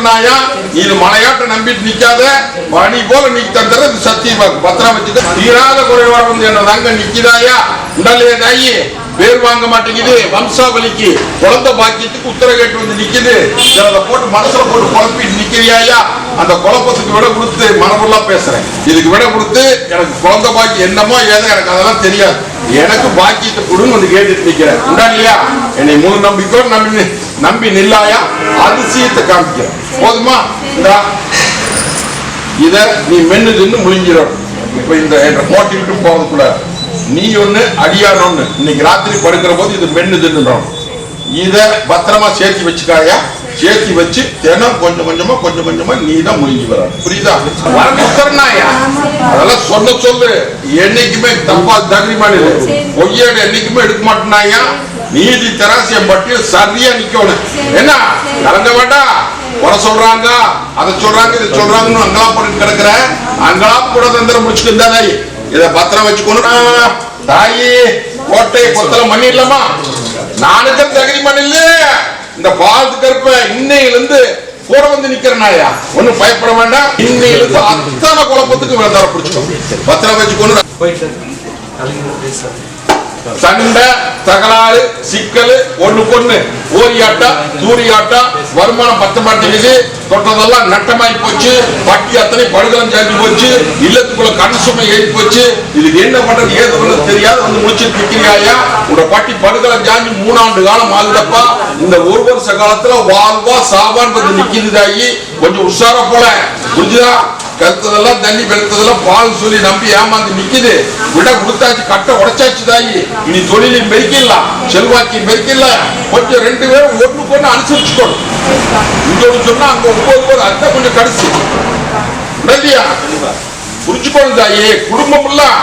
சொன்னாயா? நீ இது மலையாட்ட நம்பிட்டு நிக்காத. மணி போல நீ தந்துற சத்தியமா பத்திரம் வச்சுட்டு தீராத குறைவாக வந்து என்ன தாங்க நிக்கிறாயா உடலே தாயி. பேர் வாங்க மாட்டேங்குது. வம்சாவளிக்கு குழந்தை பாக்கியத்துக்கு உத்தர கேட்டு வந்து நிக்குது. அதை போட்டு மனசுல போட்டு குழப்பிட்டு நிக்கிறியாயா அந்த குழப்பத்துக்கு விட கொடுத்து மனமுள்ளா பேசுறேன். இதுக்கு விட கொடுத்து எனக்கு குழந்தை பாக்கி என்னமோ ஏதோ எனக்கு அதெல்லாம் தெரியாது. எனக்கு பாக்கியத்தை கொடுன்னு வந்து கேட்டுட்டு நிக்கிறேன். உண்டா இல்லையா? என்னை மூணு நம்பிக்கையோட நம்பி நம்பி நில்லாயா? அதிசயத்தை காமிக்கிறேன். போதுமா? இந்தா. இத நீ மென்னு முடிஞ்சிடும் முழிஞ்சிடணும் இப்ப இந்த என்ற போட்டி விட்டு போறதுக்குள்ள நீ ஒண்ணு அடியான் ஒண்ணு. இன்னைக்கு ராத்திரி படுக்கிற போது இது மென்னு தின்னுறோம் இத பத்திரமா சேர்த்தி வச்சுக்காயா சேர்த்தி வச்சு தினம் கொஞ்சம் கொஞ்சமா கொஞ்சம் கொஞ்சமா நீ தான் முடிஞ்சு வர புரியுதா? வரணுத்தரனாயா அதெல்லாம் சொல்ல சொல்லு. என்னைக்குமே தப்பா தகுதிமான இது பொய்யேடு என்னைக்குமே எடுக்க மாட்டேனாயா? நீதி தராசியம் பட்டியல் சரியா நிக்கணும். என்ன? கலங்க வேண்டாம். வர சொல்றாங்க. அதை சொல்றாங்க இதை சொல்றாங்கன்னு அங்கலாம் போட்டு கிடக்குற அங்கலாம் கூட தந்திரம் முடிச்சுட்டு தாய் இத பத்திரம் வச்சுக்கணும் தாயி கோட்டை கொத்தல பண்ணிடலாமா நானுக்கும் தகுதி மண்ணில்ல இந்த பாலத்து கருப்ப இன்னையில இருந்து கூட வந்து நிக்கிறனாயா? ஒண்ணும் பயப்பட வேண்டாம். இன்னையில இருந்து அத்தனை குழப்பத்துக்கு வேண்டாம் பிடிச்சிக்கோ பத்திரம் வச்சுக்கணும் போயிட்டு சண்டை தகராறு சிக்கல் ஒண்ணு பொண்ணு ஓரியாட்டா தூரியாட்டா வருமானம் பத்த மாட்டேங்குது தொட்டதெல்லாம் நட்டமாயி போச்சு. பட்டி அத்தனை படுகலம் சேர்ந்து போச்சு. இல்லத்துக்குள்ள கண் சுமை ஏறி போச்சு. இதுக்கு என்ன பண்றது? ஏது பண்ணது தெரியாது வந்து முடிச்சுட்டு நிக்கிறியாயா உங்க பட்டி படுகலம் சாஞ்சி மூணாண்டு காலம் ஆகுதப்பா. இந்த ஒரு வருஷ காலத்துல வாழ்வா சாவான் வந்து நிக்குதுதாயி கொஞ்சம் உஷாரா போல. புரிஞ்சுதா? கருத்ததெல்லாம் தண்ணி வெளுத்ததெல்லாம் பால் சொல்லி நம்பி ஏமாந்து நிக்குது. விட கொடுத்தாச்சு கட்ட உடைச்சாச்சு தாயி. இனி தொழிலையும் மெரிக்கலாம் செல்வாக்கி மெரிக்கலாம் கொஞ்சம் ரெண்டு பேரும் ஒண்ணுக்கு பொண்ணு அனுசரிச்சுக்கணும். இங்க ஒண்ணு சொன்னா அங்க ஒன்பது பேர் அதான் கொஞ்சம் கடைசி. இல்லையா புரிச்சுக்கணும் தாயி. குடும்பம் எல்லாம்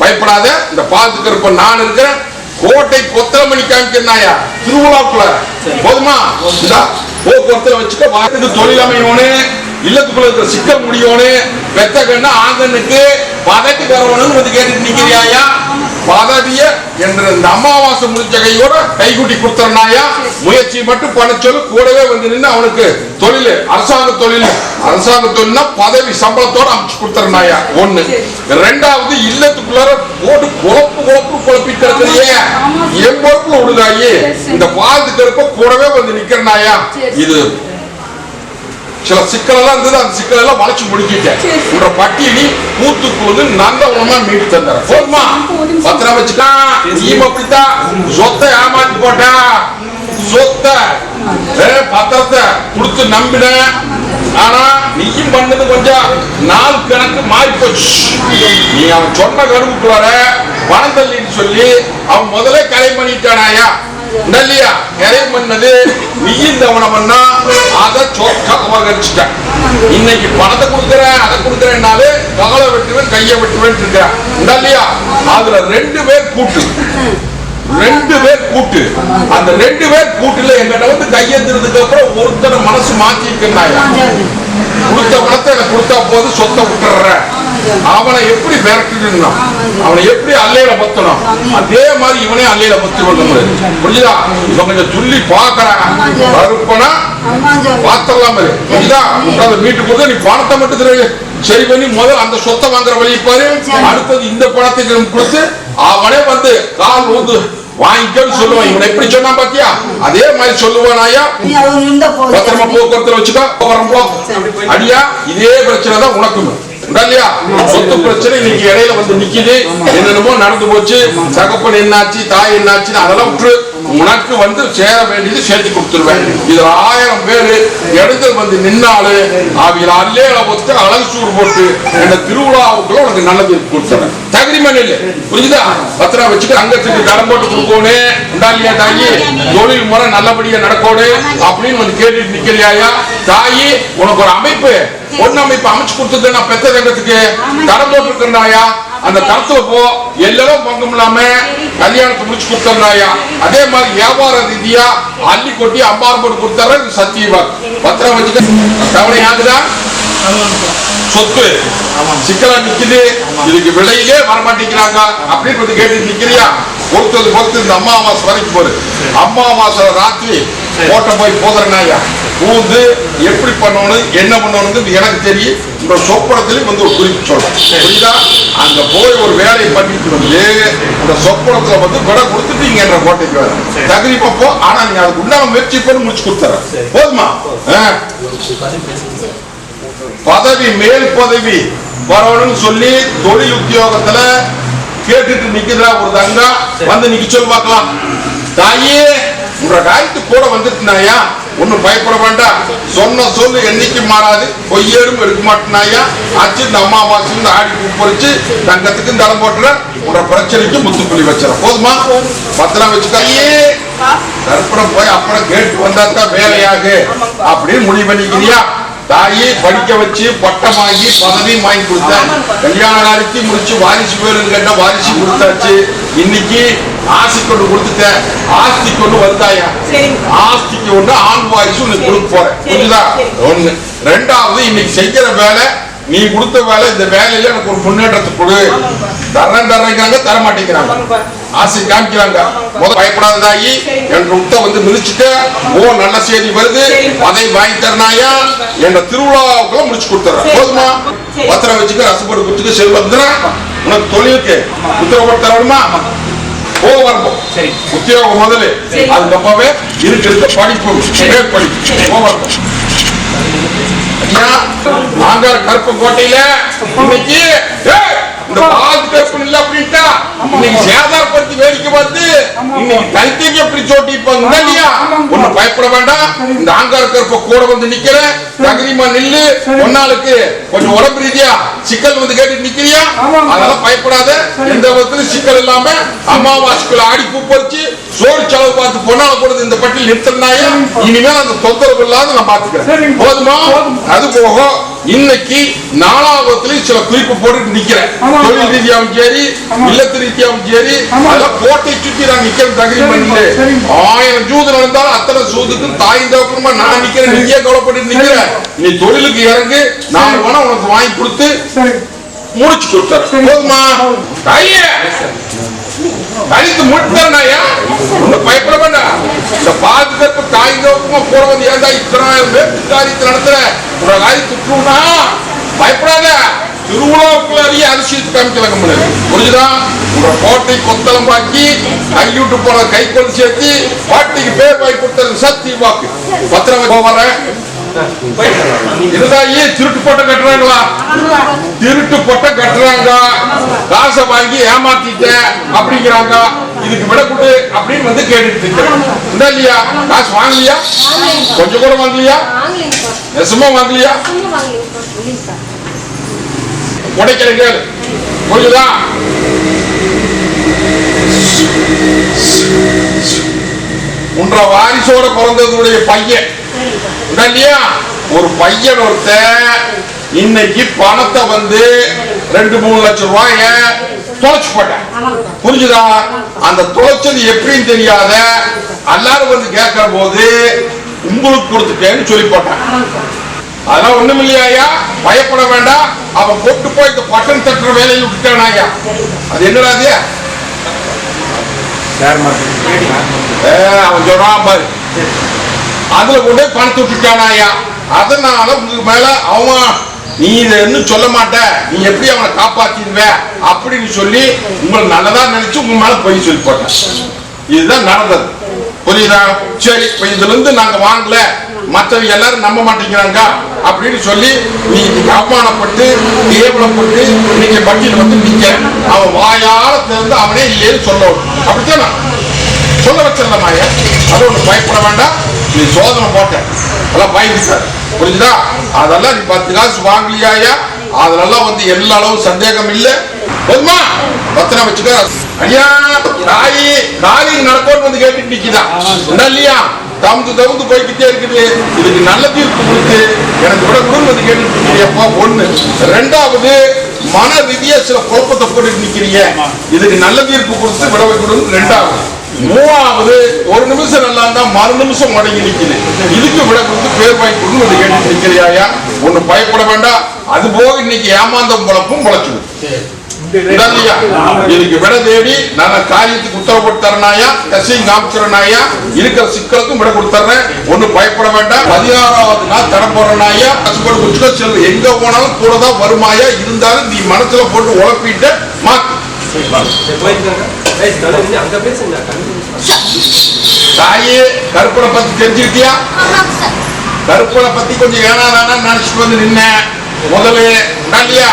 பயப்படாத. இந்த பாத்துக்கிறப்ப நான் இருக்கிறேன். கோட்டை கொத்தலமணி காமிக்கிறாயா திருவிழாக்குள்ள போதுமா? இந்தா, போக்குவரத்துல வச்சுக்க வாக்கு தொழில் அமையணும் இல்லத்துக்குள்ள இருக்கிற சிக்கல் முடியணும் வெத்த கண்ணு ஆங்கனுக்கு பதவி தரவணும்னு வந்து கேட்டுட்டு நிக்கிறியாயா? பதவிய என்ற இந்த அமாவாசை முடிஞ்ச கையோட கைகுட்டி கொடுத்தனாயா முயற்சி மட்டும் பண்ண சொல்லு கூடவே வந்து நின்று அவனுக்கு தொழில் அரசாங்க தொழில். அரசாங்க தொழில்னா பதவி சம்பளத்தோட அமைச்சு கொடுத்தனாயா ஒண்ணு. ரெண்டாவது இல்லத்துக்குள்ளார போட்டு குழப்பு குழப்பு குழப்பிட்டு இருக்கிறியே என் பொறுப்புல விடுதாயி இந்த பாலத்துக்கு இருப்ப கூடவே வந்து நிக்கிறனாயா? இது சில சிக்கலெல்லாம் இருந்தது அந்த சிக்கல் எல்லாம் வளைச்சு முடிக்கிட்டேன். உன்ற பட்டியலி பூத்துக்கு வந்து நல்ல உணமா மீட்டு தந்தார போதுமா? பத்திரம் வச்சுக்கா. நீ அப்படித்தான். சொத்தை ஏமாத்தி போட்டா. சொத்தை. ஏ, பத்திரத்தை கொடுத்து நம்பின ஆனா நீயும் பண்ணது கொஞ்சம் நாள் கணக்கு மாறி போச்சு. நீ அவன் சொன்ன கருவுக்குள்ளார பணம் தள்ளின்னு சொல்லி அவன் முதல்ல கரை பண்ணிட்டானாயா? இல்லையா கரை பண்ணது நீ இந்த பண்ணா அதை சொக்க அபகரிச்சுட்டான் இன்னைக்கு பணத்தை கொடுக்குறேன் அதை கொடுக்குறேன்னாலே கவலை வெட்டுவேன் கையை வெட்டுவேன் இருக்கிறேன் இல்லையா அதுல ரெண்டு பேர் கூட்டு. ரெண்டு பேர் கூட்டு. அந்த ரெண்டு பேர் கூட்டுல எங்கிட்ட வந்து கையெழுத்துறதுக்கு அப்புறம் ஒருத்தனை மனசு மாத்தி இருக்கிறாயா கொடுத்த பணத்தை எனக்கு கொடுத்தா போது சொத்தை விட்டுறேன் அவனை எப்படி விரட்டணும் அவனை எப்படி அல்லையில பத்தணும்? அதே மாதிரி இவனே அல்லையில பத்தி கொள்ளணும். புரியுதா இவன் கொஞ்சம் துள்ளி பாக்குறான் கருப்பனா? பாத்திரலாம் பாரு புரியுதா உட்கார்ந்து மீட்டு கொடுத்தா நீ பணத்தை மட்டும் திரு. சரி பண்ணி முதல்ல அந்த சொத்தை வாங்குற வழி பாரு. அடுத்தது இந்த பணத்துக்கு கொடுத்து அவனே வந்து கால் ஊந்து வாங்கிக்கன்னு சொல்லுவான். இவனை எப்படி சொன்னா பாத்தியா? அதே மாதிரி சொல்லுவானாயா பத்திரமா போக்குவரத்துல வச்சுக்கோ. அடியா இதே பிரச்சனை தான் உனக்கும். இல்லையா சொத்து பிரச்சனை இன்னைக்கு இடையில வந்து நிக்குது. என்னென்னமோ நடந்து போச்சு. தகப்பன் என்னாச்சு தாய் என்னாச்சு அதெல்லாம் விட்டுரு. உனக்கு வந்து சேர வேண்டியது சேர்த்து கொடுத்துருவேன். இதுல ஆயிரம் பேரு எடுத்து வந்து நின்னாலு அவையில அல்லேல ஒத்து அழகு சூடு போட்டு இந்த திருவிழாவுக்குள்ள உனக்கு நல்லது கொடுத்துறேன் தகுதி மண்ணில் புரியுதா பத்திரா வச்சுட்டு அங்கத்துக்கு தரம் போட்டு கொடுக்கணும் உண்டா இல்லையா தாயி? தொழில் முறை நல்லபடியா நடக்கணும் அப்படின்னு வந்து கேட்டுட்டு நிக்கிறியாயா? தாயி உனக்கு ஒரு அமைப்பு. பொண்ணு அமைப்பு அமைச்சு கொடுத்தது நான் பெத்த தங்கத்துக்கு. தரம் போட்டுருக்கேன்டாயா அந்த தரத்துல போ எல்லாரும் பங்கு இல்லாம கல்யாணத்தை முடிச்சு கொடுத்தாயா அதே மாதிரி வியாபார ரீதியா அள்ளி கொட்டி அம்பார் போட்டு கொடுத்தாரு? சத்தியவா பத்திரம் வச்சுக்க. தவணை ஆகுதா? சொத்து. சிக்கலா நிக்குது. இதுக்கு விலையிலே வரமாட்டேங்கிறாங்க. அப்படின்னு கேட்டு நிக்கிறியா? பொறுத்தது பொறுத்து இந்த அமாவாசை வரைக்கும் போரு. அமாவாசை ராத்திரி கோட்டை போய் போதுறனாயா பூந்து எப்படி பண்ணணும் என்ன பண்ணணும்னு எனக்கு தெரியும். இந்த சொப்பனத்திலையும் வந்து ஒரு குறிப்பு சொல்றேன். புரியுதா? அங்க போய் ஒரு வேலையை பண்ணிட்டு வந்து இந்த சொப்பனத்துல வந்து விட கொடுத்துட்டு இங்க என்ற கோட்டைக்கு தகுதி பார்ப்போம் ஆனா நீங்க அதுக்கு உண்டான முயற்சி பண்ணி முடிச்சு கொடுத்துறேன். போதுமா. பதவி மேல் பதவி வரணும்னு சொல்லி தொழில் உத்தியோகத்துல கேட்டுட்டு நிக்கிறா ஒரு தங்கா வந்து நிக்க சொல்லி பார்க்கலாம். தாயே உன்ற காயத்து கூட வந்துட்டுனாயா ஒன்றும் பயப்பட வேண்டாம். சொன்ன சொல்லு என்னைக்கு மாறாது. பொய்யேடும் எடுக்க மாட்டேனாயா? அச்சு இந்த அம்மாவாசை இந்த ஆடி பூப்பறிச்சு தங்கத்துக்கு தரம் போட்டுற. உன்ற பிரச்சனைக்கு முத்துப்புள்ளி வச்சிட போதுமா? பத்திரம் வச்சுக்காயே கற்பனை போய் அப்புறம் கேட்டு வந்தா தான் வேலையாகு. அப்படின்னு முடிவு பண்ணிக்கிறியா? தாயி படிக்க வச்சு பட்டம் வாங்கி பதவியும் வாங்கி கொடுத்தேன் கல்யாண காலத்தையும் முடிச்சு வாரிசு பேருன்னு கேட்ட வாரிசு கொடுத்தாச்சு. இன்னைக்கு ஆசி கொண்டு கொடுத்துட்டேன். ஆஸ்தி கொண்டு வந்தாயா? சரிங்க. ஆஸ்திக்கு ஒண்ணு ஆண் வாரிசு உனக்கு கொடுக்க போறேன். புரியுதா. ஒண்ணு. ரெண்டாவது இன்னைக்கு செய்யற வேலை நீ கொடுத்த வேலை இந்த வேலையில எனக்கு ஒரு முன்னேற்றத்தை கொடு. தரேன் தரேங்கிறாங்க தர மாட்டேங்கிறாங்க. ஆசை காமிக்கிறாங்க. முத பயப்படாததாயி சரிங்க. என் உத்த வந்து மிதிச்சுட்டு ஓ நல்ல செய்தி வருது. அதை வாங்கி தரனாயா? என்ற திருவிழாவுக்குள்ள முடிச்சு கொடுத்துறேன். போதுமா. பத்திரம் வச்சுக்க ரசப்படு குத்துக்கு செல்வந்தனா உனக்கு தொழிலுக்கு உத்தரவு தரணுமா? சரி. உத்தியோகம் முதல்ல சரி. அதுக்கப்புறமே இருக்கு இருக்க. படிப்பு. மேல் படிப்பு சரி. ஓ ஐயா நாங்க கருப்பு கோட்டையில இன்னைக்கு இந்த பாதுகாப்பு இல்ல அப்படின்ட்டா இன்னைக்கு சேதாரப்படுத்தி வேடிக்கை பார்த்து இன்னைக்கு கல்விக்கு எப்படி சோட்டிப்பாங்க இல்லையா? ஒண்ணு பயப்பட வேண்டாம். இந்த ஆங்கார கருப்ப கூட வந்து நிக்கிறேன். தகுதிமா நில்லு. ஒன்னாளுக்கு கொஞ்சம் உடம்பு ரீதியா சிக்கல் வந்து கேட்டு நிக்கிறியா? அதனால பயப்படாத. எந்த விதத்திலும் சிக்கல் இல்லாம அமாவாசைக்குள்ள ஆடி பூ பறிச்சு சோறு செலவு பார்த்து பொன்னால கொடுத்து இந்த பட்டியல் நிறுத்தினாயா? இனிமேல் அந்த தொந்தரவு இல்லாத நான் பாத்துக்கிறேன் போதுமா? அது போக இன்னைக்கு நாலாவதுலயும் சில குறிப்பு போட்டு நிக்கிறேன். தொழில் ரீதியாவும் சரி இல்லத்து ரீதியாவும் சரி அதெல்லாம் கோட்டை சுத்தி நான் நிக்கிறேன் தகுதி பண்ணி ஆயிரம் ஜூது நடந்தாலும் அத்தனை சூதுக்கும் தாய் தகப்பமா நான் நிக்கிறேன் நீங்க கவலைப்பட்டு நிக்கிறேன் நீ தொழிலுக்கு இறங்கு நாலு பணம் உனக்கு வாங்கி கொடுத்து முடிச்சு கொடுத்தாரு போதுமா? தாயே கழித்து முடித்தாயா ஒன்னும் பயப்பட வேண்டாம். இந்த பாதுகாப்பு தாய் கூட வந்து ஏன்டா இத்தனாயிரம் பேர் காரியத்தை நடத்துற? உங்க காரி துட்டுனா பயப்படாத. திருவிழாவுக்குள்ள அறிய அரிசியத்து காமிக்கலங்க புரிஞ்சுதா? உங்க கோட்டை கொத்தளம் பாக்கி கைவிட்டு போன கை கொண்டு சேர்த்து பாட்டிக்கு பேர் வாங்கி கொடுத்தது சக்தி வாக்கு. பத்திரம் வரேன் இதுதாயி திருட்டு போட்ட கட்டுறாங்களா? திருட்டு போட்ட கட்டுறாங்க. காசை வாங்கி ஏமாத்திட்ட அப்படிங்கிறாங்க. இதுக்கு விட கொடு அப்படின்னு வந்து கேட்டுட்டு இருக்கிறேன் இந்த இல்லையா? காசு வாங்கலையா? கொஞ்சம் கூட வாங்கலையா? நெசமா வாங்கலையா? சும்மா கேளு புரியுதா உன்ற வாரிசோட பிறந்ததுடைய பையன். இல்லையா? ஒரு பையன் ஒருத்தன் இன்னைக்கு பணத்தை வந்து ரெண்டு மூணு லட்சம் ரூபாய தொலைச்சு போட்டேன். புரிஞ்சுதா? அந்த தொலைச்சது எப்படின்னு தெரியாத எல்லாரும் வந்து கேட்கிற போது உங்களுக்கு கொடுத்துட்டேன்னு சொல்லி போட்டான். அதெல்லாம் ஒண்ணும் இல்லையா பயப்பட வேண்டாம். அவன் கொண்டு போய் இந்த பட்டன் தட்டுற வேலையை விட்டுட்டானாயா அது என்னடா அது? அவன் சொல்றான் பாரு. அதுல கொண்டு போய் பணத்தை விட்டுட்டானாயா அதனால உங்களுக்கு மேல அவன் நீ இதை இன்னும் சொல்ல மாட்ட. நீ எப்படி அவனை காப்பாத்திடுவ? அப்படின்னு சொல்லி உங்களை நல்லதா நினைச்சு உங்க மேல போய் சொல்லி போட்டேன். இதுதான் நடந்தது. புரியுதா? சரி இப்ப இதுல இருந்து நாங்க வாங்கல. மற்றவங்க எல்லாரும் நம்ப மாட்டேங்கிறாங்க அப்படின்னு சொல்லி நீ அவமானப்பட்டு கேவலப்பட்டு நீங்க பட்டியல வந்து நிக்க. அவன் வாயால திறந்து அவனே இல்லைன்னு சொல்லணும். அப்படித்தானே? சொல்ல வச்சிடலாமாயா அது ஒன்று பயப்பட வேண்டாம். நீ சோதனை போட்ட. அதெல்லாம் சார். புரிஞ்சுதா? அதெல்லாம் நீ பத்து காசு வாங்கலையாயா? அதெல்லாம் வந்து எல்லா அளவும் சந்தேகம் இல்லை. போதுமா? பத்திரம் வச்சுக்கோ. ஐயா தாயி காரியம் நடக்கும் வந்து கேட்டுட்டு நிக்கிதான் இல்லையா? தகுந்து தகுந்து போய்கிட்டே இருக்குது. இதுக்கு நல்ல தீர்ப்பு கொடுத்து எனக்கு விட குடும்பம் வந்து கேட்டுட்டு நிக்கிறியப்பா ஒண்ணு ரெண்டாவது மன ரீதியா சில குழப்பத்தை போட்டுட்டு நிக்கிறீங்க இதுக்கு நல்ல தீர்ப்பு கொடுத்து விட கொடுன்னு ரெண்டாவது. மூணாவது ஒரு நிமிஷம் நல்லா இருந்தா மறு நிமிஷம் முடங்கி நிக்குது. இதுக்கு விட கொடுத்து பேர் வாங்கி கொடுங்க வந்து கேட்டு நிக்கிறியாயா ஒண்ணு பயப்பட வேண்டாம். அது போக இன்னைக்கு ஏமாந்தம் பொழப்பும் பொழைச்சுது இதுக்கு விட தேடி நான் காரியத்துக்கு உத்தரவு போட்டு தரனாயா கசிங் காமிச்சிடனாயா இருக்கிற சிக்கலுக்கும் விட கொடுத்தர்றேன். ஒண்ணும் பயப்பட வேண்டாம். பதினாறாவது நாள் தர போறனாயா கஷ்டப்பட்டு குடிச்சுக்கோ செல்வ எங்க போனாலும் கூட தான் வருமாயா இருந்தாலும் நீ மனசுல போட்டு உழப்பிட்டு மாத்து தாயே கருப்பனை பத்தி தெரிஞ்சுக்கிட்டியா கற்பனை கருப்பனை பத்தி கொஞ்சம் ஏனா வேணாம் நினைச்சிட்டு வந்து நின்ன முதல்ல இல்லையா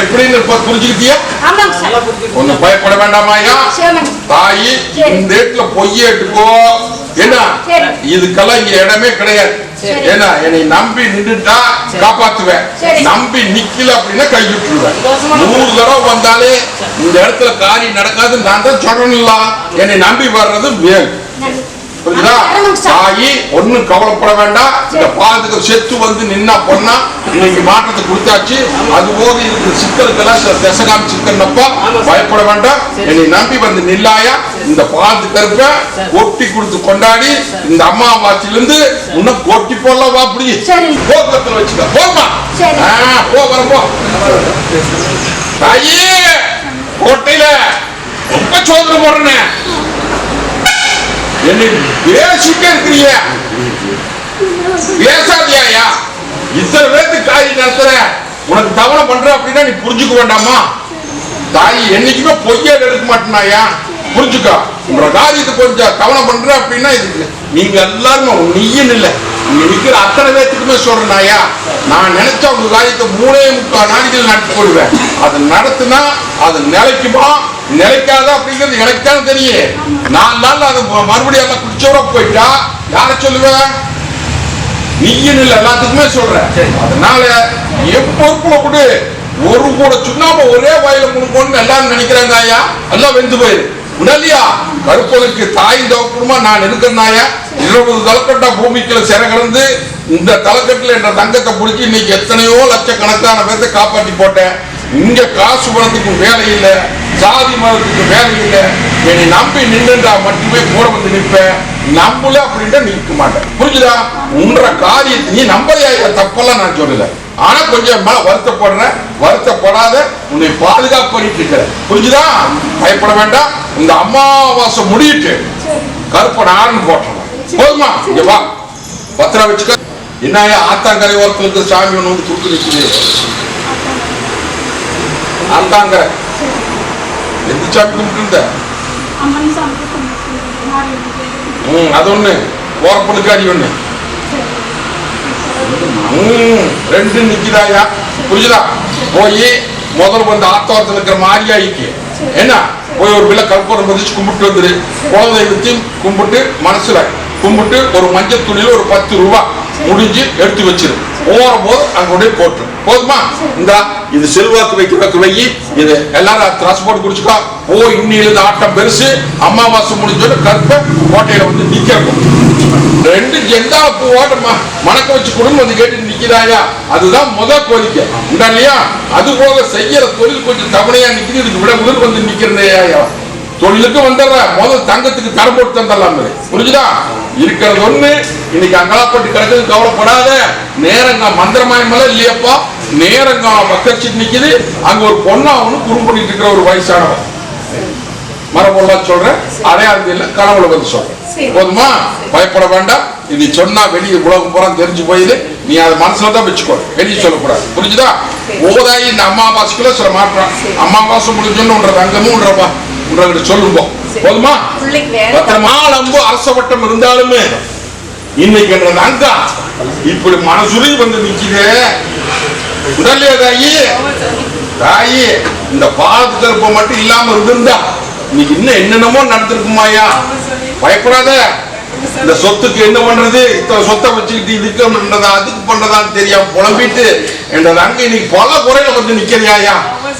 எப்படின்னு புரிஞ்சுக்கிட்டியா? ஒண்ணும் பயப்பட வேண்டாமாயா தாயி. இந்த இடத்துல பொய்ய எடுக்கோ என்ன. இதுக்கெல்லாம் இங்க இடமே கிடையாது. ஏன்னா என்னை நம்பி நின்றுட்டா காப்பாத்துவேன். நம்பி நிக்கல அப்படின்னா கை விட்டுருவேன். நூறு தடவை வந்தாலே இந்த இடத்துல காரியம் நடக்காது நான் தான் சொல்லணும்ல. என்னை நம்பி வர்றது மேல். தாயி ஒண்ணும் கவலைப்பட வேண்டாம். இந்த பாலத்துக்கு செத்து வந்து நின்னா பொண்ணா? இன்னைக்கு மாற்றத்தை கொடுத்தாச்சு. அது போக இருக்கிற சிக்கலுக்கெல்லாம் சில திசை காமிச்சிருக்கப்பா பயப்பட வேண்டாம். என்னை நம்பி வந்து நில்லாயா? இந்த பாலத்து கருப்ப கொட்டி கொடுத்து கொண்டாடி இந்த அம்மாவாச்சிலிருந்து இன்னும் கொட்டி போடலாம் வா அப்படி. சரி. போக்குவரத்துல வச்சுக்க. போமா. போ வர போ. தாயி கோட்டையில ரொம்ப சோதனை போடுறேன். என்னை பேசிட்டே இருக்கிறீங்க? பேசாதியா இத்தனை பேருக்கு காய் நடத்துற. உனக்கு தவணை பண்ற அப்படின்னா நீ புரிஞ்சுக்க வேண்டாமா? தாய் என்னைக்குமே பொய்யா எடுக்க மாட்டேனாயா? புரிஞ்சுக்கோ. உங்க காரியத்தை கொஞ்சம் கவனம் பண்ற அப்படின்னா இதுக்கு நீங்க எல்லாருமே நீயும் இல்லை. இங்க நிக்கிற அத்தனை பேத்துக்குமே சொல்றேனாயா நான் நினைச்சா உங்க காரியத்தை மூணே முக்கால் நாளைகள் நடத்தி போடுவேன். அது நடத்துனா அது நிலைக்குமா? நிலைக்காத அப்படிங்கிறது எனக்கு தான் தெரியும். நாலு நாள் அது மறுபடியும் எல்லாம் குடிச்சோட போயிட்டா? யாரை சொல்லுவேன் நீயும் இல்ல எல்லாத்துக்குமே சொல்றேன். அதனால என் பொறுப்புல கொடு. ஒரு கூட சுண்ணாம ஒரே வாயில முழுக்கணும்னு எல்லாரும் நினைக்கிறாங்க ஐயா எல்லாம் வெந்து போயிரு. உடலியா கருப்பதற்கு தாய் தவப்புமா நான் இருக்கிறனாயா இருபது தலைக்கட்டா பூமிக்குள்ள சிறை கலந்து இந்த தலைக்கட்டில் என்ற தங்கத்தை பிடிச்சி இன்னைக்கு எத்தனையோ லட்சக்கணக்கான பேர்த்தை காப்பாற்றி போட்டேன். இங்க காசு பணத்துக்கு வேலை இல்லை சாதி மதத்துக்கு வேலை இல்லை. என்னை நம்பி நின்றுண்டா மட்டுமே கூட வந்து நிற்பேன் நம்பல அப்படின்ட்டு நிற்க மாட்டேன். புரிஞ்சுதா? உன்ற காரியத்தை நீ நம்பலையா? தப்பெல்லாம் நான் சொல்லல. ஆனா கொஞ்சம் வருத்தப்படுற வருத்தப்படுறேன். வருத்தப்படாத உன்னை பாதுகாப்பு பண்ணிட்டு இருக்கிறேன். புரிஞ்சுதா? பயப்பட வேண்டாம். இந்த அமாவாசை முடியிட்டு கருப்பன் ஆரன் போட்டலாம் போதுமா? இங்க வா. பத்திரம் வச்சுக்க. என்னையா? ஆத்தாங்கரை ஓரத்துல சாமி ஒண்ணு வந்து கொடுத்து நிற்குது ஆத்தாங்கரை எந்த சாமி கும்பிட்டு ம் அது ஒண்ணு. ஓரப்பனுக்கு அடி ம் ரெண்டு நிக்குதாயா? புரியுதா போய் முதல்ல வந்து ஆத்தோரத்தில் இருக்கிற மாரியாய்க்கு. என்ன? போய் ஒரு பிள்ளை கற்பூரம் பதிச்சு கும்பிட்டு வந்துரு. குலதெய்வத்தையும் கும்பிட்டு மனசுல கும்பிட்டு ஒரு மஞ்சள் துணியில ஒரு பத்து ரூபா முடிஞ்சு எடுத்து வச்சிரு. போற போது அங்க போட்டு. போதுமா? இந்த இது செல்வாக்கு வைக்கிறதுக்கு வை இது எல்லாரும் திராஸ் போட்டு குடிச்சுக்கோ. ஓ இன்னிலிருந்து ஆட்டம் பெருசு அமாவாசை முடிஞ்சோட கற்ப கோட்டையில வந்து நிக்கிறோம். ரெண்டு எந்தா பூ ஓட்டமா மணக்க வச்சு குடும்பம் வந்து கேட்டு நிக்கிறாயா? அதுதான் முத கோரிக்கை. உண்டா இல்லையா? அது போக செய்யற தொழில் கொஞ்சம் தவணையா நிக்குது இதுக்கு விட முதல் வந்து நிக்கிறேயா தொழிலுக்கு வந்துடுற முதல் தங்கத்துக்கு தரம் போட்டு தந்துடலாம் புரிஞ்சுதா? இருக்கிறது ஒண்ணு. இன்னைக்கு அங்கலாப்பட்டு கிடக்குது கவலைப்படாத. நேரங்க மந்திரமயமெல்லாம் இல்லையப்பா. நேரங்க பக்கச்சு நிக்குது. அங்க ஒரு பொண்ணா ஒண்ணு குறும் பண்ணிட்டு இருக்கிற ஒரு வயசானவன் மரபொருளா சொல்றேன். அடையாளம் இல்லை கனவுல வந்து சொல்றேன். போதுமா? பயப்பட வேண்டாம். இது சொன்னா வெளியே உலகம் பூரா தெரிஞ்சு போயிடு. நீ அதை மனசுல தான் வச்சுக்கோ வெளியே சொல்லக்கூடாது. புரிஞ்சுதா? ஓதாயி இந்த அமாவாசைக்குள்ள சில மாற்றம் அமாவாசை முடிஞ்சோன்னு உன்ற தங்கமும் உன்றப்பா. உன்றகிட்ட சொல்லுவோம் போதுமா? பத்திரமா நம்பு அரசவட்டம் இருந்தாலுமே இன்னைக்கு என்ற அங்கா இப்படி மனசுருகி வந்து நிக்குதே. உடல்லையா தாயி. தாயி இந்த பாலத்து கருப்பை மட்டும் இல்லாம இருந்திருந்தா இன்னைக்கு இன்னும் என்னென்னமோ நடந்திருக்குமாயா பயப்படாத. இந்த சொத்துக்கு என்ன பண்றது? இத்தனை சொத்தை வச்சுக்கிட்டு இதுக்கு பண்றதா அதுக்கு பண்றதான்னு தெரியாம புலம்பிட்டு என்ற தங்கை இன்னைக்கு பல குறையில வந்து நிக்கிறியாயா?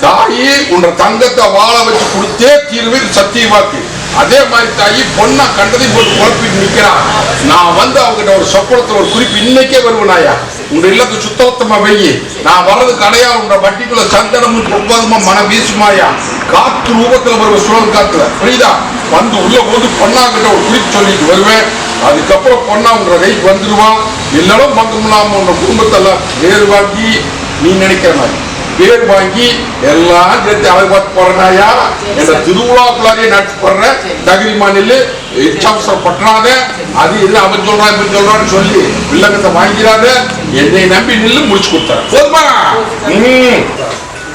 தாயி உன்ற தங்கத்தை வாழ வச்சு கொடுத்தே தீர்வு சத்தியமாக்கு அதே மாதிரி தாயி பொண்ணா கண்டதை போட்டு குழப்பிட்டு நிக்கிறா. நான் வந்து அவங்ககிட்ட ஒரு சொப்பனத்தில் ஒரு குறிப்பு இன்னைக்கே வருவனாயா? உங்க இல்லத்து சுத்தமா வெயி. நான் வர்றது கடையா உங்க வட்டிக்குள்ள சந்தனமும் பொம்பதுமா மன வீசுமாயா காத்து ரூபத்துல வருவ சுழல் காத்துல. புரியுதா? வந்து உள்ள போது பொண்ணா கிட்ட ஒரு குறிப்பு சொல்லிட்டு வருவேன். அதுக்கப்புறம் பொண்ணா உங்க கைக்கு வந்துருவான் இல்லைன்னா பங்கம் இல்லாம உங்க குடும்பத்தெல்லாம் வேறு வாங்கி நீ நினைக்கிற மாதிரி. பேர் வாங்கி எல்லாம் சேர்த்து அழகு பார்த்து போறனாயா இந்த திருவிழாக்குள்ளாரே நடத்தி போடுற தகுதி மாநில இச்சாவசரப்பட்டுறாத அது இது அவன் சொல்றான் இவன் சொல்றான்னு சொல்லி வில்லங்கத்தை வாங்கிறாத என்னை நம்பி நில்லு முடிச்சு கொடுத்தாரு போதுமா.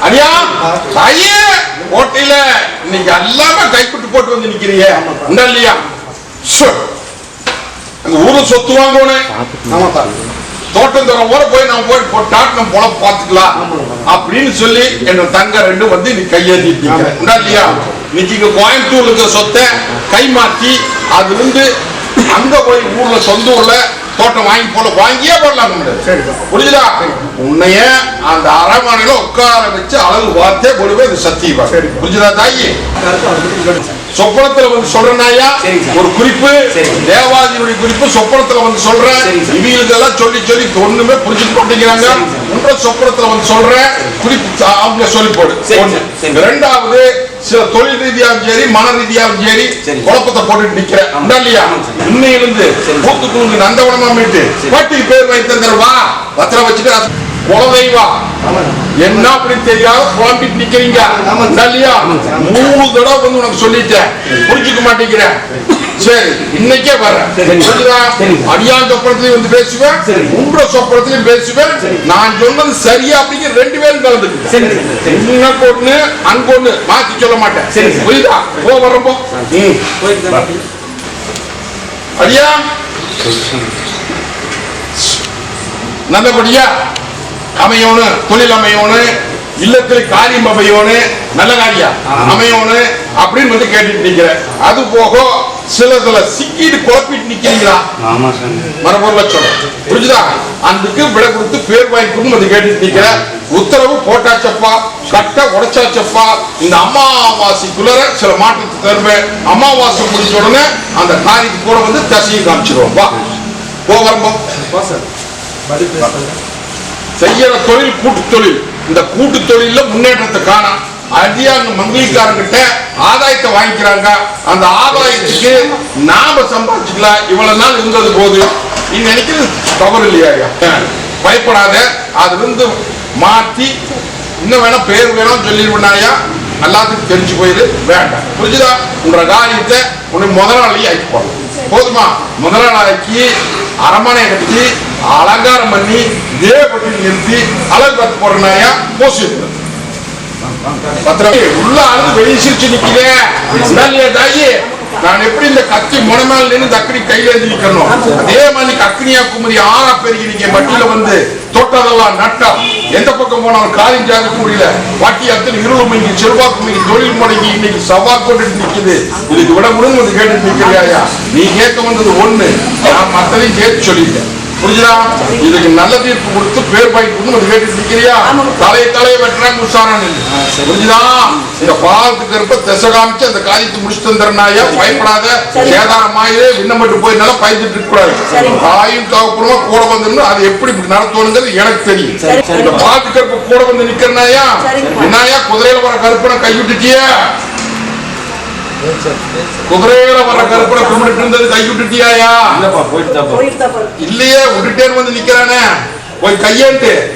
அனியா தாயே! ஓட்டையில இன்னைக்கு எல்லாமே கைக்குட்டு போட்டு வந்து நிக்கிறீங்க. உண்டா இல்லையா. அங்க ஊரு சொத்து வாங்கணும் தோட்டம் தர ஊர போய் நம்ம போய் போட்டாட்டு நம்ம பொழப்பு பார்த்துக்கலாம். அப்படின்னு சொல்லி என் தங்க ரெண்டு வந்து நீ கையேந்திட்டீங்க உண்டா இல்லையா? இன்னைக்கு இங்க கோயம்புத்தூர்ல இருக்கிற சொத்தை கை மாத்தி அதுல இருந்து அங்க போய் ஊர்ல சொந்த ஊர்ல தோட்டம் வாங்கி போல வாங்கியே போடலாம். புரியுதா உன்னைய அந்த அரண்மனையில உட்கார வச்சு அழகு பார்த்தே போடுவே இது சத்தியமா. புரிஞ்சுதா தாயி? சொப்பனத்துல வந்து சொல்றேனாயா. ஒரு குறிப்பு. தேவாதியுடைய குறிப்பு சொப்பனத்துல வந்து சொல்றேன் சரிங்க சார். இவங்களுக்கெல்லாம் சொல்லி சொல்லி ஒண்ணுமே புரிஞ்சுக்க மாட்டேங்கிறாங்க. உன்ற சொப்பனத்துல வந்து சொல்றேன் குறிப்பு அவங்க சொல்லி போடு. ரெண்டாவது சில தொழில் ரீதியாவும் சரி மன ரீதியாவும் சரி. குழப்பத்தை போட்டுட்டு நிக்கிறேன் இல்லையா. இன்னையிலிருந்து. பூத்துக்குழுங்கு நந்தவனமா மீட்டு சரி. பாட்டிக்கு பேர் வைத்திருக்கிற வா பத்திரம் வச்சுட்டு குலதெய்வா. என்ன அப்படி தெரியாத குழம்பிட்டு நிக்கிறீங்க? இல்லையா. மூணு தடவை வந்து உனக்கு சொல்லிட்டேன். புரிஞ்சுக்க மாட்டேங்கிறேன். சரி இன்னைக்கே வரேன். அடியான் சொப்பனத்திலையும் வந்து பேசுவேன். உன்ற சொப்பனத்திலையும் பேசுவேன். நான் சொன்னது சரியா அப்படிங்கிற ரெண்டு பேரும் கலந்துக்கு இன்னக்கு ஒண்ணு அங்க ஒண்ணு மாத்தி சொல்ல மாட்டேன். புரியுதா? போ வர்றப்போ அடியா? நல்லபடியா? அமையணும் தொழில் அமையணும் இல்லத்துல காரியம் அமையணும் நல்ல காரியம் ஆமா. அமையணும் அப்படின்னு வந்து கேட்டுட்டு நிக்கிறேன் அது போக சில சில சிக்கிட்டு குழப்பிட்டு நிக்கிறீங்களா? ஆமா சார். மரபொருள சொல்றேன். புரிஞ்சுதா? அதுக்கு விடை கொடுத்து பேர் வாங்கி கொடுத்து வந்து கேட்டுட்டு நிக்கிறேன் உத்தரவு போட்டாச்சப்பா கட்ட உடைச்சாச்சப்பா. இந்த அமாவாசைக்குள்ள சில மாற்றத்தை தருவேன் அமாவாசை முடிச்ச உடனே அந்த காரியத்துக்கு கூட வந்து தசையும் காமிச்சிருவோம். வா. போ வரம்போ. வா சார். செய்யற தொழில் கூட்டு தொழில் இந்த கூட்டு தொழில முன்னேற்றத்தை காணாம் அடியாங்க மங்களிக்காரங்கிட்ட ஆதாயத்தை வாங்கிக்கிறாங்க. அந்த ஆதாயத்துக்கு நாம சம்பாதிச்சுக்கலாம் இவ்வளவு நாள் இருந்தது போது. நீ நினைக்கிறது தவறு இல்லையா ஐயா? பயப்படாத. அது வந்து மாத்தி இன்னும் வேணா பேர் வேணும் சொல்லிடுவேனாயா எல்லாத்துக்கும் தெரிஞ்சு போயிரு. வேண்டாம். புரிஞ்சுதா? உன்ற காரியத்தை உன்னை முதலாளி ஆக்கி போடணும் போதுமா? முதலாளிக்கு அரமனை கட்டி அலங்காரம் பண்ணி தேவப்பட்டி நிறுத்தி அழகு பார்த்து நாயா போசி உள்ள அழுது வெளியே சிரிச்சு நிக்கிறேன் தாயி. நான் எப்படி இந்த கத்தி முனமேல நின்று தக்கடி கையில ஏந்தி நிக்கணும் அதே மாதிரி அக்னியா குமரி ஆறா பெருகி நீங்க மட்டியில வந்து தொட்டதெல்லாம் நட்டம் எந்த பக்கம் போனாலும் காரியம் ஜாதிக்க முடியல வாட்டி அத்தனை இருள் மங்கி செல்வாக்கு மங்கி தொழில் முடங்கி இன்னைக்கு சவா கொண்டு நிற்குது. இதுக்கு விட முடியும் கேட்டு நிற்கிறாயா நீ கேட்க வந்தது ஒண்ணு. நான் மத்தனையும் சேர்த்து சொல்லிட்டேன். புரிஞ்சுதா? இதுக்கு நல்ல தீர்ப்பு கொடுத்து பேர் பாய் கொடுத்து கேட்டு நிக்கிறியா தலையை தலையை வெட்டுறாங்க உஷாரான புரிஞ்சுதா? இந்த பாலத்துக்கு இருப்ப திசை காமிச்சு அந்த காரியத்தை முடிச்சு தந்துறனாயா பயப்படாத. சேதாரமாயே விண்ணப்பட்டு போயினால பயந்துட்டு இருக்க கூடாது. தாயும் தகப்பனுமா கூட வந்து அது எப்படி நடத்தணுங்கிறது எனக்கு தெரியும். இந்த பாலத்துக்கு இருப்ப கூட வந்து நிக்கிறனாயா. என்னையா? குதிரையில வர கருப்பனை கைவிட்டுட்டியே. குதிரையில வர கருப்பனை கும்பிட்டு இருந்தது கைவிட்டுட்டியாயா இல்லப்பா போயிட்டு. இல்லையே விட்டுட்டேன்னு வந்து நிக்கிறானே போய்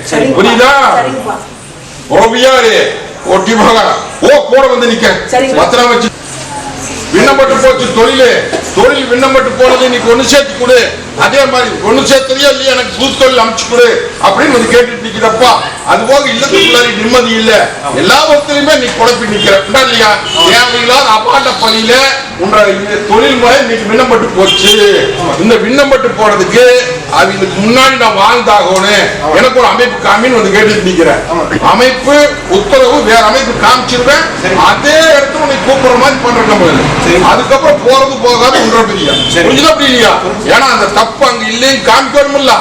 சரிங்கப்பா. புரியுதா. ஓவியாரு ஒட்டி மகா ஓ கூட வந்து நிக்க. பத்திரம் வச்சு விண்ணப்பட்டு போச்சு தொழிலு. தொழில் விண்ணப்பட்டு போனது நீ ஒண்ணு சேர்த்து கொடு. அதே மாதிரி ஒண்ணு சேர்த்தறியா இல்லையா எனக்கு புது தொழில் அமைச்சு கொடு அப்படின்னு வந்து கேட்டுட்டு நிக்கிறப்பா. அது போக இல்லத்துக்குள்ளாரி நிம்மதி இல்ல. எல்லா வசதியுமே நீ குழப்பி நிக்கிற. இல்லையா? தேவையில்லாத அபாண்ட பணியில உன்ற இந்த தொழில் முறை இன்னைக்கு விண்ணப்பட்டு போச்சு. இந்த விண்ணப்பட்டு போறதுக்கு அவங்களுக்கு முன்னாடி நான் வாழ்ந்தாகணும் எனக்கு ஒரு அமைப்பு காமின்னு வந்து கேட்டுட்டு நிக்கிறேன். அமைப்பு உத்தரவு வேற அமைப்பு காமிச்சிருவேன் அதே இடத்துல உன்னை கூப்பிடுற மாதிரி பண்ற நம்ம அதுக்கப்புறம் போறது போகாது உன்ற பிரியா புரிஞ்சுதா அப்படி இல்லையா ஏன்னா அந்த தப்பு அங்க இல்லைன்னு காமிக்கணும்ல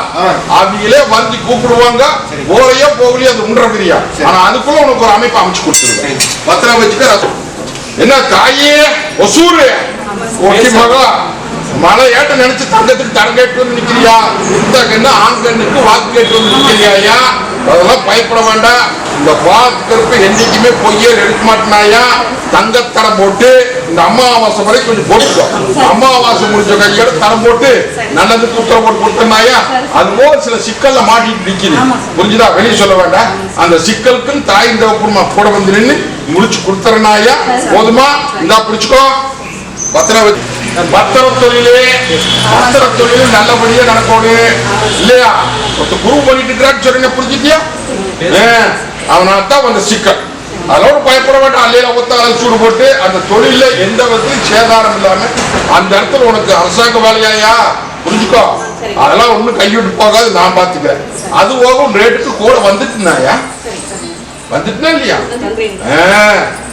அவங்களே வந்து கூப்பிடுவாங்க போறையோ போகலையோ அது உன்ற பிரியா ஆனா அதுக்குள்ள உனக்கு ஒரு அமைப்பு அமைச்சு கொடுத்துருவேன். பத்திரம் வச்சுக்க ரசம். என்ன தாயே? ஒசூரு. ஓகே மகா. மழை ஏட்ட நினைச்சு தங்கத்துக்கு தரம் கேட்டு வந்து நிக்கிறியா இந்த கண்ணு ஆண் கண்ணுக்கு வாக்கு கேட்டு வந்து நிக்கிறியா அதெல்லாம் பயப்பட வேண்டாம். இந்த பாலத்து கருப்பு என்னைக்குமே பொய்யே எடுக்க மாட்டினாயா தங்கத்தரம் போட்டு இந்த அமாவாசை வரை கொஞ்சம் போட்டுக்கோ. அமாவாசை முடிஞ்ச கையோட தரம் போட்டு நல்லதுக்கு உத்தரவு போட்டு கொடுத்தனாயா அது போல சில சிக்கல்ல மாட்டிட்டு நிக்குது புரிஞ்சுதா? வெளியே சொல்ல வேண்டாம். அந்த சிக்கலுக்கும் தாய் இந்த கூட வந்து நின்று முடிச்சு கொடுத்துறனாயா போதுமா? இந்தா பிடிச்சுக்கோ. பத்திரம் பத்திர தொழிலே பத்திர தொழில் நல்லபடியா நடக்கணும் இல்லையா? ஒருத்த குரு பண்ணிட்டு இருக்கிறான்னு சொல்றீங்க புரிஞ்சுட்டியா அவனால தான் வந்த சிக்கல். அதோட பயப்பட வேண்டாம். அல்லையில ஒத்தால சூடு போட்டு அந்த தொழில எந்த விதத்திலும் சேதாரம் இல்லாம அந்த இடத்துல உனக்கு அரசாங்க வேலையாயா? புரிஞ்சுக்கோ. அதெல்லாம் ஒண்ணும் கைவிட்டு போகாது நான் பாத்துக்கிறேன். அது போகும் ரேட்டுக்கு கூட வந்துட்டுனாயா? வந்துட்டுனா இல்லையா?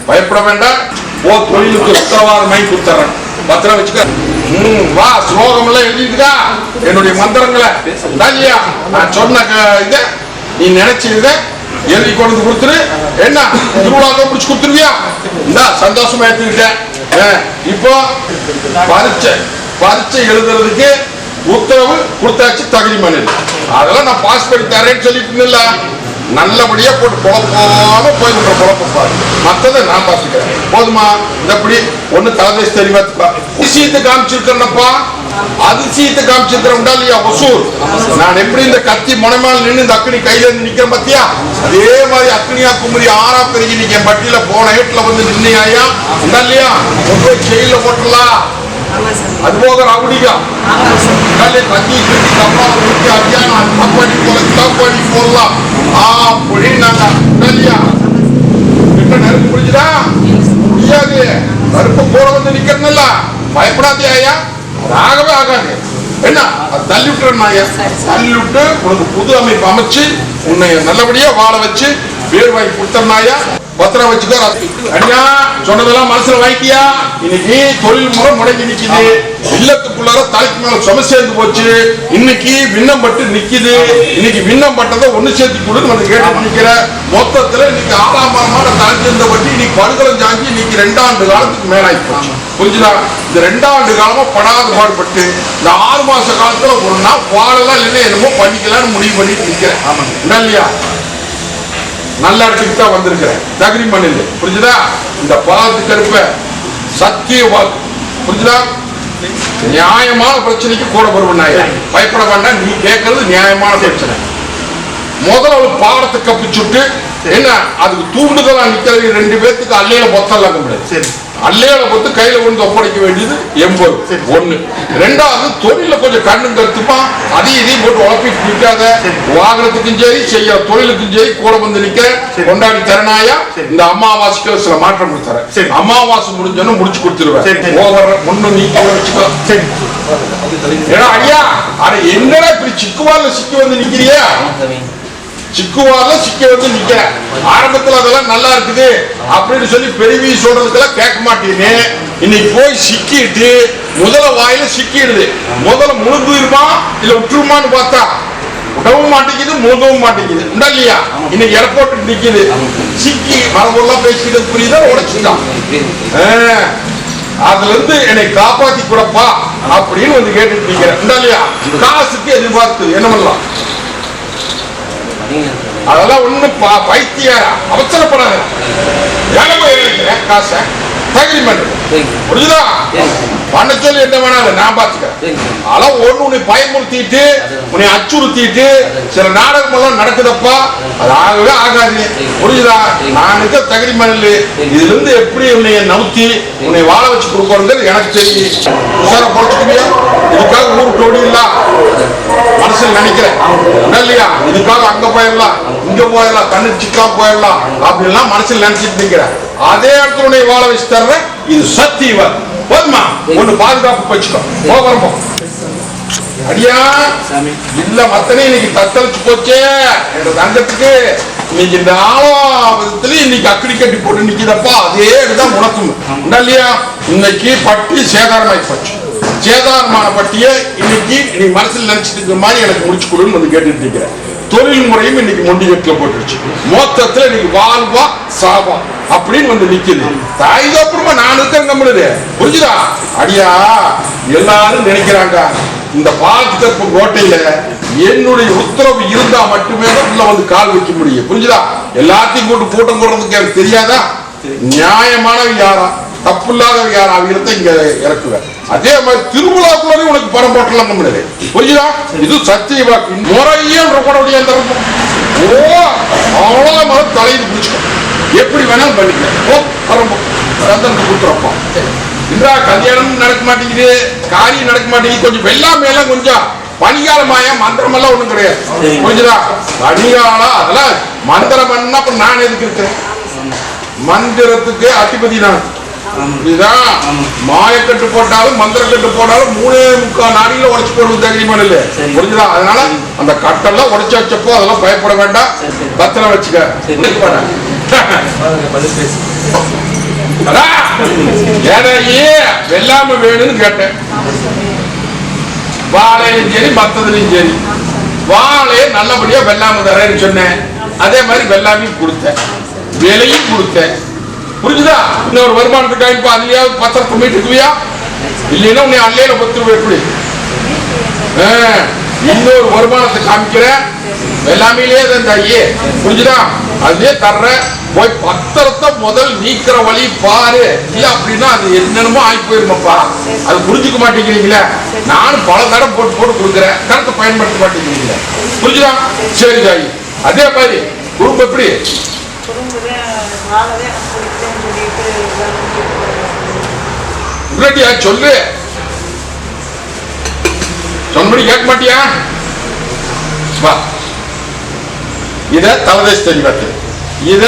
பயப்பட வேண்டாம். ஓ தொழிலுக்கு உத்தரவாதமாய் கொடுத்துறேன். பத்திரம் வச்சுக்க. ம், வா ஸ்லோகம் எல்லாம் எழுதிட்டுக்கா. என்னுடைய மந்திரங்களை. இந்தா இல்லையா நான் சொன்ன இதை நீ நினைச்ச இதை எழுதி கொண்டு வந்து கொடுத்துரு. என்ன திருவிழாக்க பிடிச்சி கொடுத்துருவியா? இந்தா சந்தோஷமா எடுத்துக்கிட்டேன் இப்போ பரீட்சை. பரீட்சை எழுதுறதுக்கு உத்தரவு கொடுத்தாச்சு தகுதி மனித அதெல்லாம் நான் பாஸ் பண்ணி தரேன்னு சொல்லிட்டு நல்லபடியா போட்டு குழப்பாம போயிருக்கிற குழப்பம் பாரு மத்ததை நான் பாத்துக்கிறேன் போதுமா? இந்த எப்படி ஒண்ணு தலைதேசி தெரியுமா? விஷயத்தை காமிச்சிருக்கிறேன்ப்பா. அதிசயத்தை காமிச்சிருக்கிறேன். இல்லையா ஒசூர் நான் எப்படி இந்த கத்தி முனைமால் நின்று இந்த அக்னி கையில இருந்து நிக்கிறேன் பத்தியா? அதே மாதிரி அக்னியா குமரி ஆறா பெருகி நீங்க பட்டியல போன ஏட்டுல வந்து நின்னையா உண்டா இல்லையா? கொண்டு செயல போட்டலாம் அது போக ரவுடிகா. கல்லை தண்ணி தூக்கி கம்மா ஊற்றி அத்தியானம் தப்பாடி போல தப்பாடி போடலாம் அப்படின்னு நாங்க இல்லையா கிட்ட நெருப்பு பிடிச்சதா? முடியாது நெருப்பு போற வந்து நிக்கிறதுல பயப்படாதே ஐயா. ஆகவே ஆகாது. என்ன? தள்ளி விட்டுறேன் தள்ளி விட்டு உனக்கு புது அமைப்பு அமைச்சு உன்னை நல்லபடியா வாழ வச்சு பேர் வாங்கி கொடுத்தனாயா பத்திரம் வச்சுக்கோ அண்ணா சொன்னதெல்லாம் மனசுல வாங்கிட்டியா இன்னைக்கு தொழில் முறை முடங்கி நிக்குது. இல்லத்துக்குள்ளார தலைக்கு மேல சும சேர்ந்து போச்சு. இன்னைக்கு விண்ணம் பட்டு நிக்குது. இன்னைக்கு விண்ணம் பட்டதை ஒண்ணு சேர்த்து கொடுன்னு வந்து கேட்டு நிக்கிற. மொத்தத்துல இன்னைக்கு ஆறாம் மாதமான தலைச்சிருந்த வட்டி இன்னைக்கு படுகலம் ஜாங்கி இன்னைக்கு ரெண்டாண்டு காலத்துக்கு மேலாகி போச்சு. புரிஞ்சுதா? இந்த ரெண்டாண்டு காலமா படாத பாடுபட்டு இந்த ஆறு மாச காலத்துல ஒரு நாள் வாழலாம் இல்லைன்னா என்னமோ பண்ணிக்கலாம்னு முடிவு பண்ணிட்டு நிக்கிறேன். இல்லையா? நல்ல இடத்துக்கு தான் வந்திருக்கிறேன். தகுதி மண்ணில் புரிஞ்சுதா? இந்த பாலத்து கருப்ப சத்திய வாக்கு. புரிஞ்சுதா? நியாயமான பிரச்சனைக்கு கூட வருவன் பயப்பட வேண்டாம். நீ கேட்கறது நியாயமான பிரச்சனை. முதல்ல அவள் பாடத்தை கப்பிச்சுட்டு என்ன? அதுக்கு தூண்டுதலா நிக்கிறது ரெண்டு பேர்த்துக்கு அல்லையில பொத்தம் முடியாது சரி. அல்லையில பொத்து கையில கொண்டு ஒப்படைக்க வேண்டியது எண்பது சரி. ஒண்ணு ரெண்டாவது தொழில கொஞ்சம் கண்ணும் கருத்துமா அதையும் இதையும் போட்டு உழப்பிட்டு நிக்காத சரி. வாகனத்துக்கும் சரி செய்ய தொழிலுக்கும் சரி கூட வந்து நிக்க சரி. கொண்டாடி தரணாயா சரி. இந்த அமாவாசைக்கு சில மாற்றம் சரி. கொடுத்துறேன் அமாவாசை முடிஞ்சோன்னு முடிச்சு சரி, கொடுத்துருவேன். ஓவர் முன்னு நீக்க வச்சுக்கோ சரி ஏன்னா ஐயா அட என்னடா இப்படி சிக்குவால சிக்கி வந்து நிக்கிறியா சிக்குவால சிக்க வந்து நிக்கிறேன் ஆரம்பத்துல அதெல்லாம் நல்லா இருக்குது. அப்படின்னு சொல்லி பெருவி சொல்றதுக்கெல்லாம் கேட்க மாட்டேன்னு இன்னைக்கு போய் சிக்கிட்டு முதல்ல வாயில சிக்கிடுது. முதல்ல முழுங்குருமா இல்ல விட்டுருமான்னு பார்த்தா விடவும் மாட்டேங்குது முழுகவும் மாட்டேங்குது. உண்டா இல்லையா? இன்னைக்கு ஏர்போர்ட் நிக்குது. சிக்கி மரபொருளாம் பேசிக்கிறது புரியுதா? உடைச்சுட்டான். அதுல இருந்து என்னை காப்பாத்தி கொடுப்பா அப்படின்னு வந்து கேட்டுட்டு நிக்கிறேன். உண்டா இல்லையா? காசுக்கு எதிர்பார்த்து. என்ன பண்ணலாம்? அதெல்லாம் ப- பைத்திய அவசரப்படாத. ஏகமா இருக்கிறேன் காசை. தகுதி பண்ணு புரியுதா பண்ண சொல்லி என்ன வேணாலும் நான் பாத்துக்கிறேன் அதெல்லாம் ஒண்ணு உன்னை பயமுறுத்திட்டு உன்னை அச்சுறுத்திட்டு சில நாடகம் எல்லாம் நடக்குதப்பா அது ஆகவே ஆகாது புரியுதா நான் இருக்க தகுதி மணல். இதுல இருந்து எப்படி உன்னை நவுத்தி உன்னை வாழ வச்சு கொடுக்கணுங்கிறது எனக்கு தெரியும். உசார பொழைச்சுக்கிறியா? இதுக்காக ஊருக்கு ஓடிடலாம் மனசுல நினைக்கிறேன். இல்லையா? இதுக்காக அங்க போயிடலாம். இங்க போயிடலாம். சிக்கலாம் போயிடலாம். அப்படின்லாம் மனசுல நினைச்சிட்டு நிக்கிறேன். அதே இடத்துல உன்னை வாழ வச்சு தர்றேன். இது சத்தியவன் போதுமா? ஒண்ணு பாதுகாப்பு வச்சுக்கோ. போகிறோம் போ. அடியா? இல்ல மத்தனே இன்னைக்கு தத்தளிச்சு போச்சே. என்ற தங்கத்துக்கு. இன்னைக்கு இந்த ஆளாவதுல இன்னைக்கு அக்கடி கட்டி போட்டு நிக்குதப்பா. அதே இதுதான் உனக்கும் இல்லையா? இன்னைக்கு பட்டி சேதாரமாயி போச்சு. சேதாரமான பட்டியை இன்னைக்கு நீ மனசுல நினைச்சிட்டு இருக்கிற மாதிரி எனக்கு முடிச்சு கொடுன்னு வந்து கேட்டுட்டு இருக்கிறேன். தொழில் முறையும் இன்னைக்கு முண்டி போட்டுருச்சு. மொத்தத்துல இன்னைக்கு வாழ்வா சாவா அப்படின்னு வந்து நிக்குது. தாய் தோப்புறமா நான் இருக்கேன் நம்மளுது புரிஞ்சுதா? அடியா எல்லாரும் நினைக்கிறாங்க இந்த பாலத்து கோட்டையில என்னுடைய உத்தரவு இருந்தா மட்டுமே உள்ள வந்து கால் வைக்க முடியும். புரிஞ்சுதா? எல்லாத்தையும் கூட்டு கூட்டம் போடுறதுக்கு எனக்கு தெரியாதா? நியாயமானவன் யாரா? தப்பு இல்லாத யார் அவங்கள இங்க இறக்குவேன். அதே மாதிரி திருவிழாக்குள்ளே உனக்கு பணம் போட்டலாம் முடியாது புரியுதா இது சத்திய வாக்கு. முறையும் கூட ஓ அவ்வளோ மரம் தலையில் பிடிச்சிக்கோ எப்படி வேணாலும் பண்ணிக்கலாம். ஓ பரம்போ சந்தனத்தை கொடுத்துறப்பா. இந்தா கல்யாணம் நடக்க மாட்டேங்குது. காரியம் நடக்க மாட்டேங்குது. கொஞ்சம் வெள்ளாமை எல்லாம் கொஞ்சம் பணிகாலமாய மந்திரம் எல்லாம் ஒண்ணும் கிடையாது. புரிஞ்சுதா? பணிகாலம் அதெல்லாம் மந்திரம் பண்ணா அப்புறம் நான் எதுக்கு இருக்கேன்? மந்திரத்துக்கு அதிபதி நான். இதுதான் மாயக்கட்டு போட்டாலும் மந்திர கட்டு போட்டாலும் மூணே முக்கால் நாடியில உடைச்சு போடுறது தைரியமான இல்ல. புரிஞ்சுதா? அதனால அந்த கட்டெல்லாம் உடைச்சு வச்சப்போ அதெல்லாம் பயப்பட வேண்டாம். பத்திரம் வச்சுக்க. வெள்ளாம வேணும்னு கேட்டேன். வாழையும் சரி மத்ததுலயும் சரி வாழையை நல்லபடியா வெள்ளாம தரேன்னு சொன்னேன். அதே மாதிரி வெள்ளாமையும் கொடுத்தேன். விலையும் கொடுத்தேன். புரிஞ்சுதா? இன்னொரு வருமானத்துக்கு இப்ப அதுலயாவது பத்திரத்தை மீட்டுக்குவியா? இல்லைன்னா உன்னை அல்லையில பத்து எப்படி? இன்னொரு வருமானத்தை காமிக்கிறேன். எல்லாமே தான் ஐயே. புரிஞ்சுதா? அதே தர்றேன். போய் பத்திரத்தை முதல் நீக்கிற வழி பாரு. இல்ல அப்படின்னா அது என்னென்னமோ ஆகி போயிருமாப்பா. அது புரிஞ்சுக்க மாட்டேங்கிறீங்களே? நானும் பல தடவை போட்டு போட்டு கொடுக்குறேன். கருத்தை பயன்படுத்த மாட்டேங்கிறீங்களே? புரிஞ்சுதா? சரி தாய் அதே மாதிரி குடும்பம் எப்படி? உடனடியா சொல்லு. சொன்னபடி கேட்க மாட்டியா வா. இத தவதேச தெரிவாத்து இத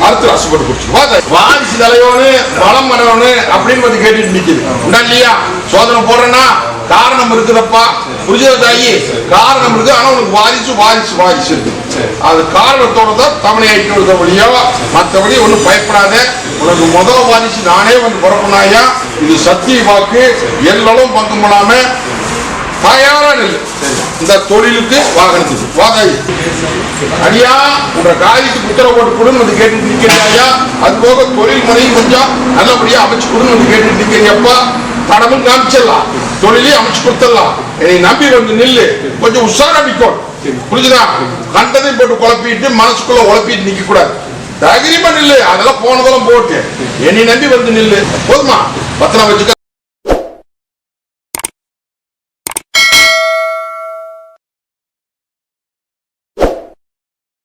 மருத்துவ ரசப்பட்டு குடிச்சு வாரிசு தலைவனு வளம் வரவனு அப்படின்னு வந்து கேட்டுட்டு நிக்குது. உண்டா இல்லையா? சோதனை போடுறேன்னா காரணம் இருக்குதப்பா. புரிஞ்சத தாயி? காரணம் இருக்கு. ஆனா உனக்கு வாரிசு வாரிசு வாரிசு இருக்கு. அது காரணத்தோட தான் தவணை ஆயிட்டு வழியோ மற்றபடி ஒன்றும் பயப்படாத. உனக்கு முதல் வாரிசு நானே வந்து பிறப்பினாயா? இது சத்திய வாக்கு. எல்லோரும் பங்கு பண்ணாம தயாரா நெல் இந்த தொழிலுக்கு வாகனத்துக்கு. வாதாய் அடியா உங்க காரியத்துக்கு உத்தரவு போட்டு கொடுன்னு வந்து கேட்டு நிக்கிறியா அது போக தொழில் முறையும் கொஞ்சம் நல்லபடியா அமைச்சு கொடுன்னு வந்து கேட்டு நிக்கிறியப்பா பணமும் காமிச்சிடலாம். தொழிலே அமைச்சு கொடுத்துடலாம். என்னை நம்பி வந்து நில்லு. கொஞ்சம் உஷாரா நிக்கும் புரிஞ்சுதா? கண்டதையும் போட்டு குழப்பிட்டு மனசுக்குள்ள உழப்பிட்டு நிக்க கூடாது தைரியமா நில்லு. அதெல்லாம் போனதெல்லாம் போட்டு. என்னை நம்பி வந்து நில்லு. போதுமா? பத்திரம் வச்சுக்க